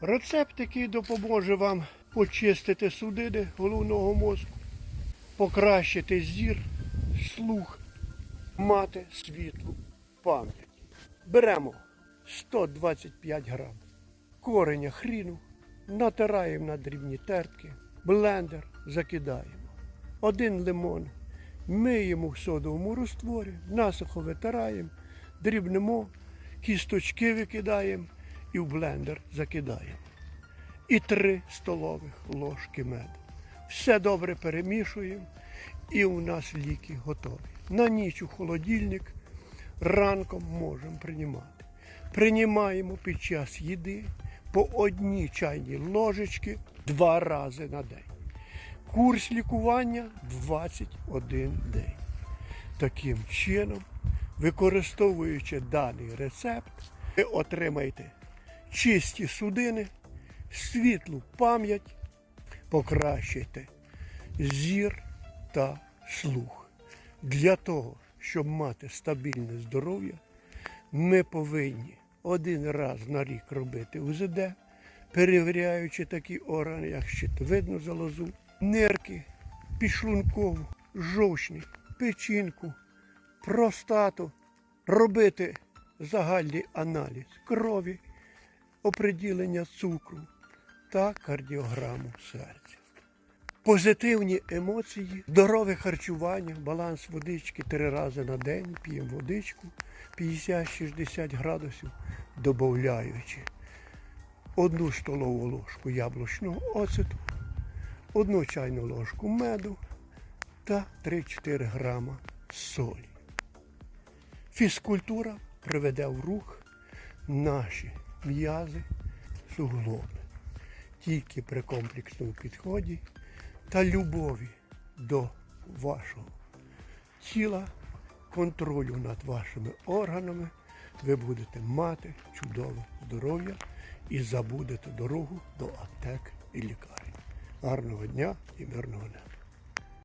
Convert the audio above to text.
Рецепт, який допоможе вам почистити судини головного мозку, покращити зір, слух, мати світлу пам'ять. Беремо 125 грам кореня хріну, натираємо на дрібні тертки, блендер закидаємо. Один лимон миємо в содовому розтворі, насухо витираємо, дрібнемо, кісточки викидаємо і в блендер закидаємо. І три столових ложки меду. Все добре перемішуємо і у нас ліки готові. На ніч у холодильник ранком можемо приймати. Приймаємо під час їди по одній чайній ложечки два рази на день. Курс лікування 21 день. Таким чином, використовуючи даний рецепт, ви отримаєте чисті судини, світлу пам'ять, покращите зір та слух. Для того, щоб мати стабільне здоров'я, ми повинні один раз на рік робити УЗД, перевіряючи такі органи, як щитовидну залозу, нирки, підшлункову, жовчник, печінку, простату, робити загальний аналіз крові, оприділення цукру та кардіограму серця. Позитивні емоції, здорове харчування, баланс водички три рази на день, п'ємо водичку 50-60 градусів, додаючи одну столову ложку яблучного оцету, одну чайну ложку меду та 3-4 грама солі. Фізкультура приведе в рух наші м'язи, суглоби. Тільки при комплексному підході та любові до вашого тіла, контролю над вашими органами, ви будете мати чудове здоров'я і забудете дорогу до аптек і лікарень. Гарного дня і мирного неба!